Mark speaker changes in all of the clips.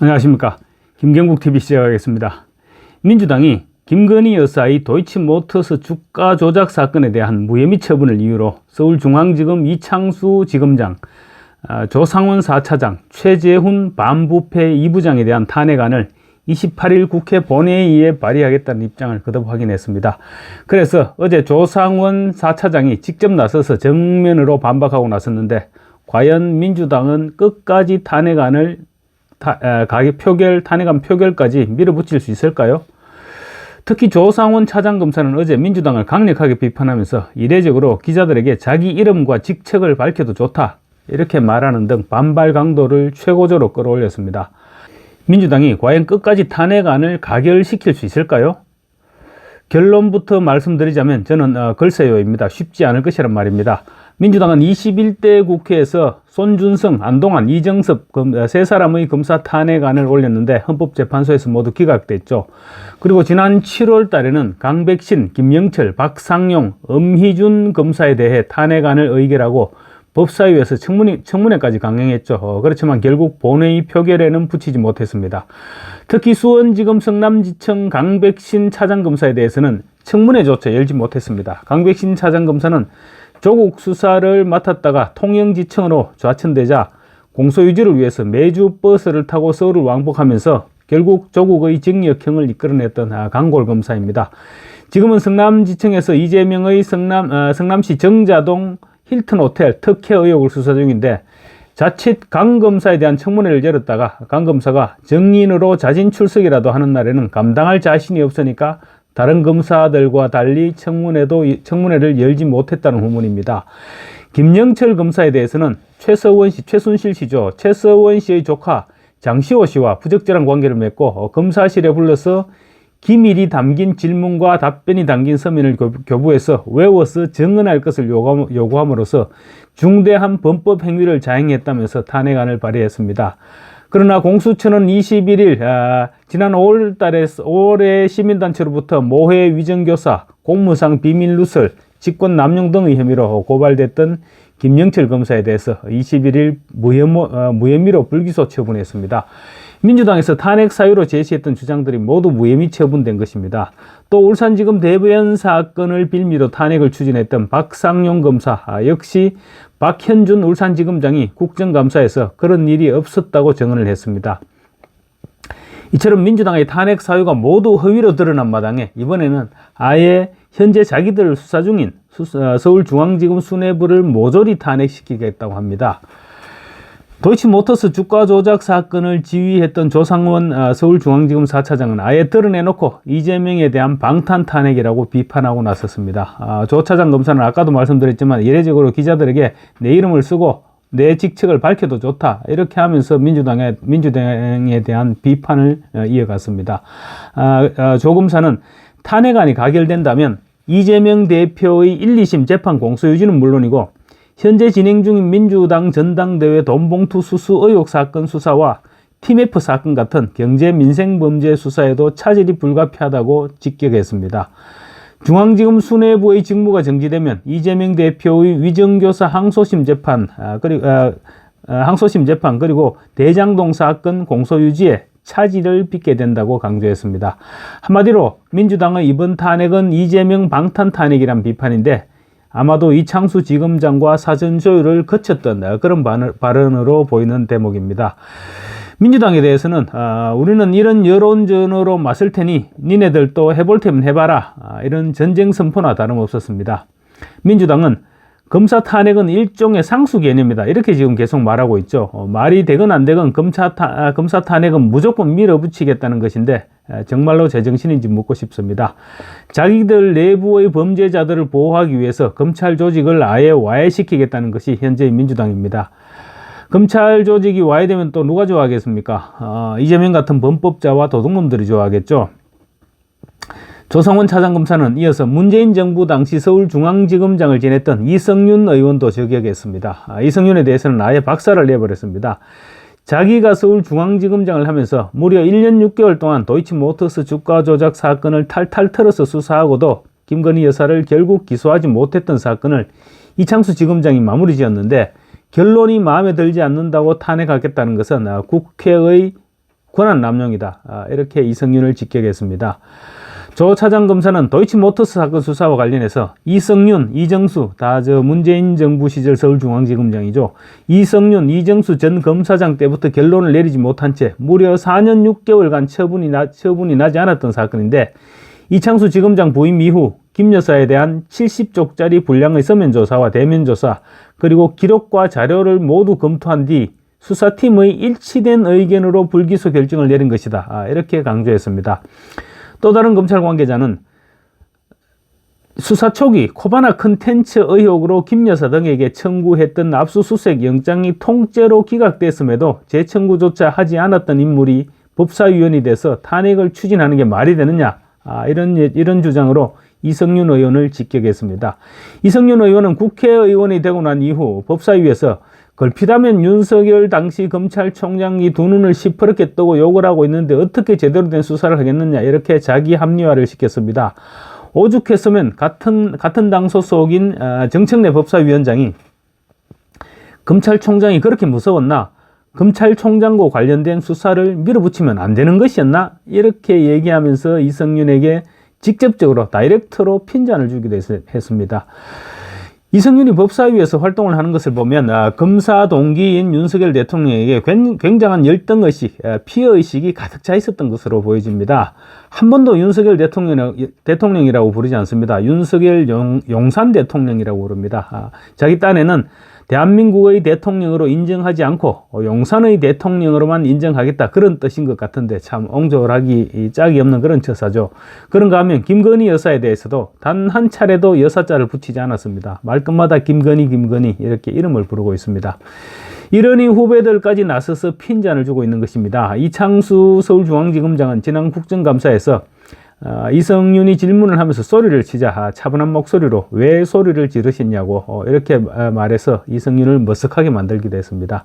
Speaker 1: 안녕하십니까. 김경국 TV 시작하겠습니다. 민주당이 김건희 여사의 도이치모터스 주가 조작 사건에 대한 무혐의 처분을 이유로 서울중앙지검 이창수 지검장, 아, 조상원 4차장, 최재훈 반부패 2부장에 대한 탄핵안을 28일 국회 본회의에 발의하겠다는 입장을 거듭 확인했습니다. 그래서 어제 조상원 4차장이 직접 나서서 정면으로 반박하고 나섰는데 과연 민주당은 끝까지 탄핵안을 가격 표결, 탄핵안 표결까지 밀어붙일 수 있을까요? 특히 조상원 차장검사는 어제 민주당을 강력하게 비판하면서 이례적으로 기자들에게 자기 이름과 직책을 밝혀도 좋다. 이렇게 말하는 등 반발 강도를 최고조로 끌어올렸습니다. 민주당이 과연 끝까지 탄핵안을 가결시킬 수 있을까요? 결론부터 말씀드리자면 저는 어, 글쎄요입니다. 쉽지 않을 것이란 말입니다. 민주당은 21대 국회에서 손준성, 안동환, 이정섭 검- 어, 세 사람의 검사 탄핵안을 올렸는데 헌법재판소에서 모두 기각됐죠. 그리고 지난 7월 달에는 강백신, 김영철, 박상용, 엄희준 검사에 대해 탄핵안을 의결하고 법사위에서 청문회, 청문회까지 강행했죠. 어, 그렇지만 결국 본회의 표결에는 붙이지 못했습니다. 특히 수원지검 성남지청 강백신 차장검사에 대해서는 청문회조차 열지 못했습니다. 강백신 차장검사는 조국 수사를 맡았다가 통영지청으로 좌천되자 공소유지를 위해서 매주 버스를 타고 서울을 왕복하면서 결국 조국의 징역형을 이끌어냈던 아, 강골 검사입니다. 지금은 성남지청에서 이재명의 성남, 어, 성남시 정자동 힐튼 호텔 특혜 의혹을 수사 중인데 자칫 강 검사에 대한 청문회를 열었다가 강 검사가 정인으로 자진 출석이라도 하는 날에는 감당할 자신이 없으니까 다른 검사들과 달리 청문회도 청문회를 열지 못했다는 후문입니다. 김영철 검사에 대해서는 최서원 씨, 최순실 씨죠. 최서원 씨의 조카 장시호 씨와 부적절한 관계를 맺고 어, 검사실에 불러서 기밀이 담긴 질문과 답변이 담긴 서면을 교- 교부해서 외워서 증언할 것을 요구함- 요구함으로써 중대한 범법 행위를 자행했다면서 탄핵안을 발의했습니다. 그러나 공수처는 21일 아, 지난 5월 달에 5월에 시민단체로부터 모해 위정교사, 공무상 비밀 누설, 직권 남용 등의 혐의로 고발됐던 김영철 검사에 대해서 21일 무혐, 어, 무혐의로 불기소 처분했습니다. 민주당에서 탄핵 사유로 제시했던 주장들이 모두 무혐의 처분된 것입니다. 또 울산지검 대부연 사건을 빌미로 탄핵을 추진했던 박상용 검사 아, 역시 박현준 울산지검장이 국정감사에서 그런 일이 없었다고 증언을 했습니다. 이처럼 민주당의 탄핵 사유가 모두 허위로 드러난 마당에 이번에는 아예 현재 자기들 수사 중인 수- 어, 서울중앙지검 수뇌부를 모조리 탄핵시키겠다고 합니다. 도이치모터스 주가 조작 사건을 지휘했던 조상원 아, 서울중앙지검 4차장은 아예 드러내놓고 이재명에 대한 방탄 탄핵이라고 비판하고 나섰습니다. 아, 조 차장 검사는 아까도 말씀드렸지만 이례적으로 기자들에게 내 이름을 쓰고 내 직책을 밝혀도 좋다 이렇게 하면서 민주당에 민주당에 대한 비판을 어, 이어갔습니다. 아, 아, 조 검사는 탄핵안이 가결된다면 이재명 대표의 1, 2심 재판 공소 유지는 물론이고 현재 진행 중인 민주당 전당대회 돈봉투 수수 의혹 사건 수사와 TMF 사건 같은 경제 민생 범죄 수사에도 차질이 불가피하다고 직격했습니다. 중앙지검 수뇌부의 직무가 정지되면 이재명 대표의 위정교사 항소심 재판 아, 그리고 아, 아, 항소심 재판 그리고 대장동 사건 공소유지에 차질을 빚게 된다고 강조했습니다. 한마디로 민주당의 이번 탄핵은 이재명 방탄 탄핵이란 비판인데 아마도 이창수 지검장과 사전 조율을 거쳤던 어, 그런 발- 발언으로 보이는 대목입니다. 민주당에 대해서는 아, 우리는 이런 여론전으로 맞설 테니 니네들도 해볼 테면 해봐라 아, 이런 전쟁 선포나 다름없었습니다. 민주당은 검사 탄핵은 일종의 상수 개념이다 이렇게 지금 계속 말하고 있죠. 어, 말이 되건 안 되건 검사, 타, 아, 검사 탄핵은 무조건 밀어붙이겠다는 것인데 아, 정말로 제정신인지 묻고 싶습니다. 자기들 내부의 범죄자들을 보호하기 위해서 검찰 조직을 아예 와해시키겠다는 것이 현재의 민주당입니다. 검찰 조직이 와해되면 또 누가 좋아하겠습니까? 어, 이재명 같은 범법자와 도둑놈들이 좋아하겠죠. 조성원 차장검사는 이어서 문재인 정부 당시 서울중앙지검장을 지냈던 이성윤 의원도 저격했습니다. 아, 이성윤에 대해서는 아예 박살을 내버렸습니다. 자기가 서울중앙지검장을 하면서 무려 1년 6개월 동안 도이치모터스 주가 조작 사건을 탈탈 털어서 수사하고도 김건희 여사를 결국 기소하지 못했던 사건을 이창수 지검장이 마무리 지었는데 결론이 마음에 들지 않는다고 탄핵하겠다는 것은 아, 국회의 권한 남용이다. 아, 이렇게 이성윤을 직격했습니다. 조 차장 검사는 도이치모터스 사건 수사와 관련해서 이성윤, 이정수 다 저 문재인 정부 시절 서울중앙지검장이죠. 이성윤, 이정수 전 검사장 때부터 결론을 내리지 못한 채 무려 4년 6개월간 처분이 나, 처분이 나지 않았던 사건인데 이창수 지검장 부임 이후 김 여사에 대한 70쪽짜리 분량의 서면 조사와 대면 조사 그리고 기록과 자료를 모두 검토한 뒤 수사팀의 일치된 의견으로 불기소 결정을 내린 것이다. 아, 이렇게 강조했습니다. 또 다른 검찰 관계자는 수사 초기 코바나 컨텐츠 의혹으로 김 여사 등에게 청구했던 압수수색 영장이 통째로 기각됐음에도 재청구조차 하지 않았던 인물이 법사위원이 돼서 탄핵을 추진하는 게 말이 되느냐 아, 이런 이런 주장으로 이성윤 의원을 직격했습니다. 이성윤 의원은 국회의원이 되고 난 이후 법사위에서 걸핏하면 윤석열 당시 검찰총장이 두 눈을 시퍼렇게 뜨고 욕을 하고 있는데 어떻게 제대로 된 수사를 하겠느냐 이렇게 자기 합리화를 시켰습니다. 오죽했으면 같은 같은 당 소속인 아, 정청래 법사위원장이 검찰총장이 그렇게 무서웠나? 검찰총장과 관련된 수사를 밀어붙이면 안 되는 것이었나? 이렇게 얘기하면서 이성윤에게 직접적으로 다이렉트로 핀잔을 주기도 했습니다. 이성윤이 법사위에서 활동을 하는 것을 보면 아, 검사 동기인 윤석열 대통령에게 굉장한 열등 의식, 아, 피해 의식이 가득 차 있었던 것으로 보여집니다. 한 번도 윤석열 대통령, 대통령이라고 부르지 않습니다. 윤석열 용, 용산 대통령이라고 부릅니다. 아, 자기 딴에는 대한민국의 대통령으로 인정하지 않고 용산의 대통령으로만 인정하겠다 그런 뜻인 것 같은데 참 옹졸하기 짝이 없는 그런 처사죠. 그런가 하면 김건희 여사에 대해서도 단 한 차례도 여사자를 붙이지 않았습니다. 말끝마다 김건희 김건희 이렇게 이름을 부르고 있습니다. 이러니 후배들까지 나서서 핀잔을 주고 있는 것입니다. 이창수 서울중앙지검장은 지난 국정감사에서 어, 이성윤이 질문을 하면서 소리를 치자 아, 차분한 목소리로 왜 소리를 지르셨냐고 어, 이렇게 어, 말해서 이성윤을 머쓱하게 만들기도 했습니다.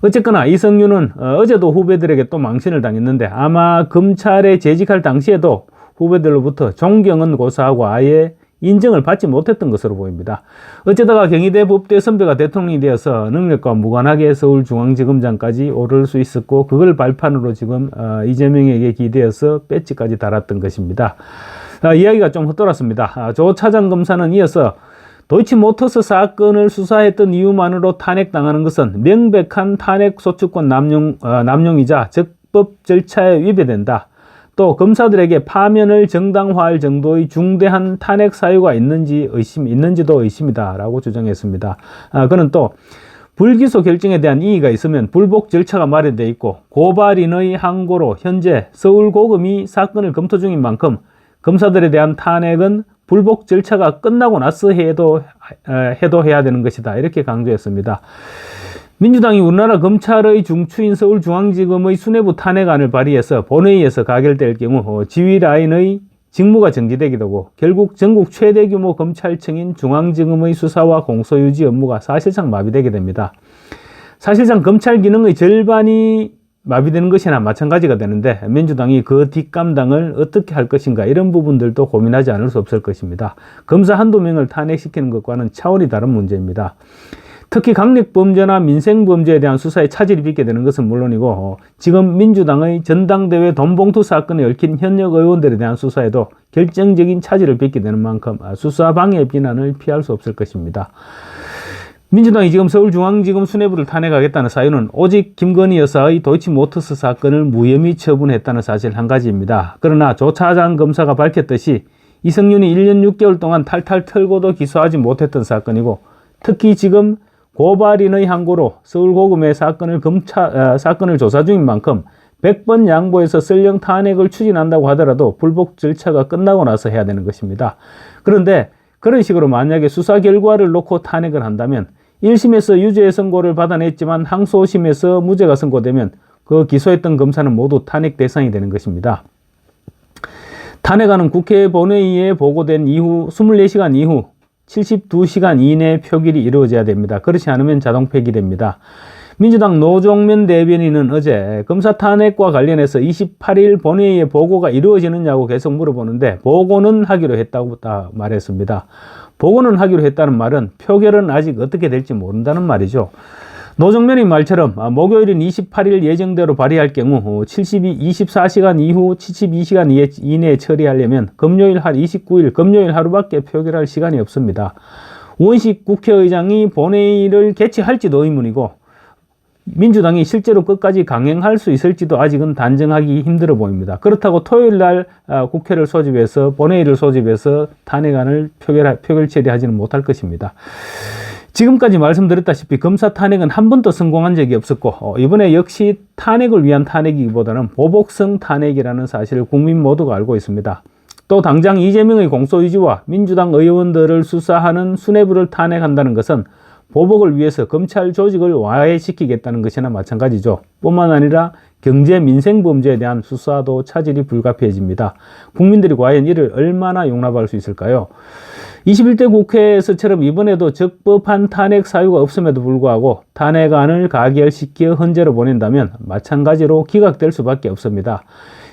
Speaker 1: 어쨌거나 이성윤은 어, 제도 후배들에게 또 망신을 당했는데 아마 검찰에 재직할 당시에도 후배들로부터 존경은 고사하고 아예 인정을 받지 못했던 것으로 보입니다. 어쩌다가 경희대 법대 선배가 대통령이 되어서 능력과 무관하게 서울중앙지검장까지 오를 수 있었고 그걸 발판으로 지금 어, 이재명에게 기대어서 배지까지 달았던 것입니다. 아, 이야기가 좀 헛돌았습니다. 아, 조 차장 검사는 이어서 도이치모터스 사건을 수사했던 이유만으로 탄핵당하는 것은 명백한 탄핵 소추권 남용, 어, 남용이자 적법 절차에 위배된다. 또 검사들에게 파면을 정당화할 정도의 중대한 탄핵 사유가 있는지 의심 있는지도 의심이다라고 주장했습니다. 아, 그는 또 불기소 결정에 대한 이의가 있으면 불복 절차가 마련되어 있고 고발인의 항고로 현재 서울고검이 사건을 검토 중인 만큼 검사들에 대한 탄핵은 불복 절차가 끝나고 나서 해도 해도 해야 되는 것이다 이렇게 강조했습니다. 민주당이 우리나라 검찰의 중추인 서울중앙지검의 수뇌부 탄핵안을 발의해서 본회의에서 가결될 경우 어, 지휘 라인의 직무가 정지되기도 하고 결국 전국 최대 규모 검찰청인 중앙지검의 수사와 공소유지 업무가 사실상 마비되게 됩니다. 사실상 검찰 기능의 절반이 마비되는 것이나 마찬가지가 되는데 민주당이 그 뒷감당을 어떻게 할 것인가 이런 부분들도 고민하지 않을 수 없을 것입니다. 검사 한두 명을 탄핵시키는 것과는 차원이 다른 문제입니다. 특히 강력범죄나 민생범죄에 대한 수사에 차질이 빚게 되는 것은 물론이고 어, 지금 민주당의 전당대회 돈봉투 사건에 얽힌 현역 의원들에 대한 수사에도 결정적인 차질을 빚게 되는 만큼 아, 수사 방해 비난을 피할 수 없을 것입니다. 민주당이 지금 서울중앙지검 수뇌부를 탄핵하겠다는 사유는 오직 김건희 여사의 도이치모터스 사건을 무혐의 처분했다는 사실 한 가지입니다. 그러나 조 차장 검사가 밝혔듯이 이성윤이 1년 6개월 동안 탈탈 털고도 기소하지 못했던 사건이고 특히 지금 고발인의 항고로 서울고검의 사건을 검차, 어, 사건을 조사 중인 만큼 100번 양보해서 설령 탄핵을 추진한다고 하더라도 불복 절차가 끝나고 나서 해야 되는 것입니다. 그런데 그런 식으로 만약에 수사 결과를 놓고 탄핵을 한다면 1심에서 유죄 선고를 받아냈지만 항소심에서 무죄가 선고되면 그 기소했던 검사는 모두 탄핵 대상이 되는 것입니다. 탄핵안은 국회 본회의에 보고된 이후 24시간 이후 72시간 이내 표결이 이루어져야 됩니다. 그렇지 않으면 자동 폐기됩니다. 민주당 노종면 대변인은 어제 검사 탄핵과 관련해서 28일 본회의에 보고가 이루어지느냐고 계속 물어보는데 보고는 하기로 했다고 말했습니다. 보고는 하기로 했다는 말은 표결은 아직 어떻게 될지 모른다는 말이죠. 노정면의 말처럼 아, 목요일인 28일 예정대로 발의할 경우 72, 24시간 이후 72시간 이에- 이내에 처리하려면 금요일 한 29일 금요일 하루밖에 표결할 시간이 없습니다. 원식 국회의장이 본회의를 개최할지도 의문이고 민주당이 실제로 끝까지 강행할 수 있을지도 아직은 단정하기 힘들어 보입니다. 그렇다고 토요일 날 아, 국회를 소집해서 본회의를 소집해서 탄핵안을 표결 표결 처리하지는 못할 것입니다. 지금까지 말씀드렸다시피 검사 탄핵은 한 번도 성공한 적이 없었고 어, 이번에 역시 탄핵을 위한 탄핵이기보다는 보복성 탄핵이라는 사실을 국민 모두가 알고 있습니다. 또 당장 이재명의 공소유지와 민주당 의원들을 수사하는 수뇌부를 탄핵한다는 것은 보복을 위해서 검찰 조직을 와해시키겠다는 것이나 마찬가지죠. 뿐만 아니라 경제 민생 범죄에 대한 수사도 차질이 불가피해집니다. 국민들이 과연 이를 얼마나 용납할 수 있을까요? 21대 국회에서처럼 이번에도 적법한 탄핵 사유가 없음에도 불구하고 탄핵안을 가결시켜 헌재로 보낸다면 마찬가지로 기각될 수밖에 없습니다.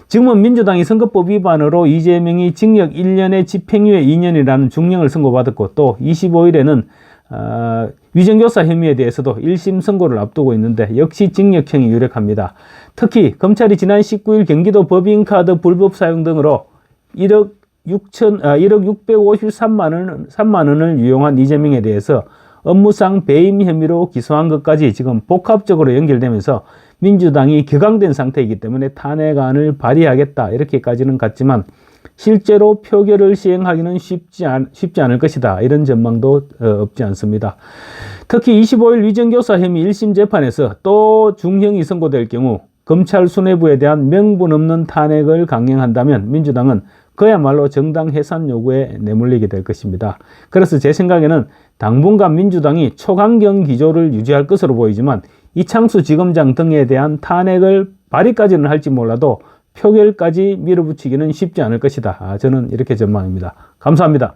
Speaker 1: 지금은 민주당이 선거법 위반으로 이재명이 징역 1년에 집행유예 2년이라는 중형을 선고받았고 또 25일에는 어, 위정교사 혐의에 대해서도 1심 선고를 앞두고 있는데 역시 징역형이 유력합니다. 특히 검찰이 지난 19일 경기도 법인카드 불법 사용 등으로 1억 6천, 아, 1억 653만 원, 3만 원을 유용한 이재명에 대해서 업무상 배임 혐의로 기소한 것까지 지금 복합적으로 연결되면서 민주당이 격앙된 상태이기 때문에 탄핵안을 발의하겠다 이렇게까지는 갔지만 실제로 표결을 시행하기는 쉽지, 않, 쉽지 않을 것이다 이런 전망도 어, 없지 않습니다. 특히 25일 위정교사 혐의 1심 재판에서 또 중형이 선고될 경우 검찰 수뇌부에 대한 명분 없는 탄핵을 강행한다면 민주당은 그야말로 정당 해산 요구에 내몰리게 될 것입니다. 그래서 제 생각에는 당분간 민주당이 초강경 기조를 유지할 것으로 보이지만 이창수 지검장 등에 대한 탄핵을 발의까지는 할지 몰라도 표결까지 밀어붙이기는 쉽지 않을 것이다. 아, 저는 이렇게 전망입니다. 감사합니다.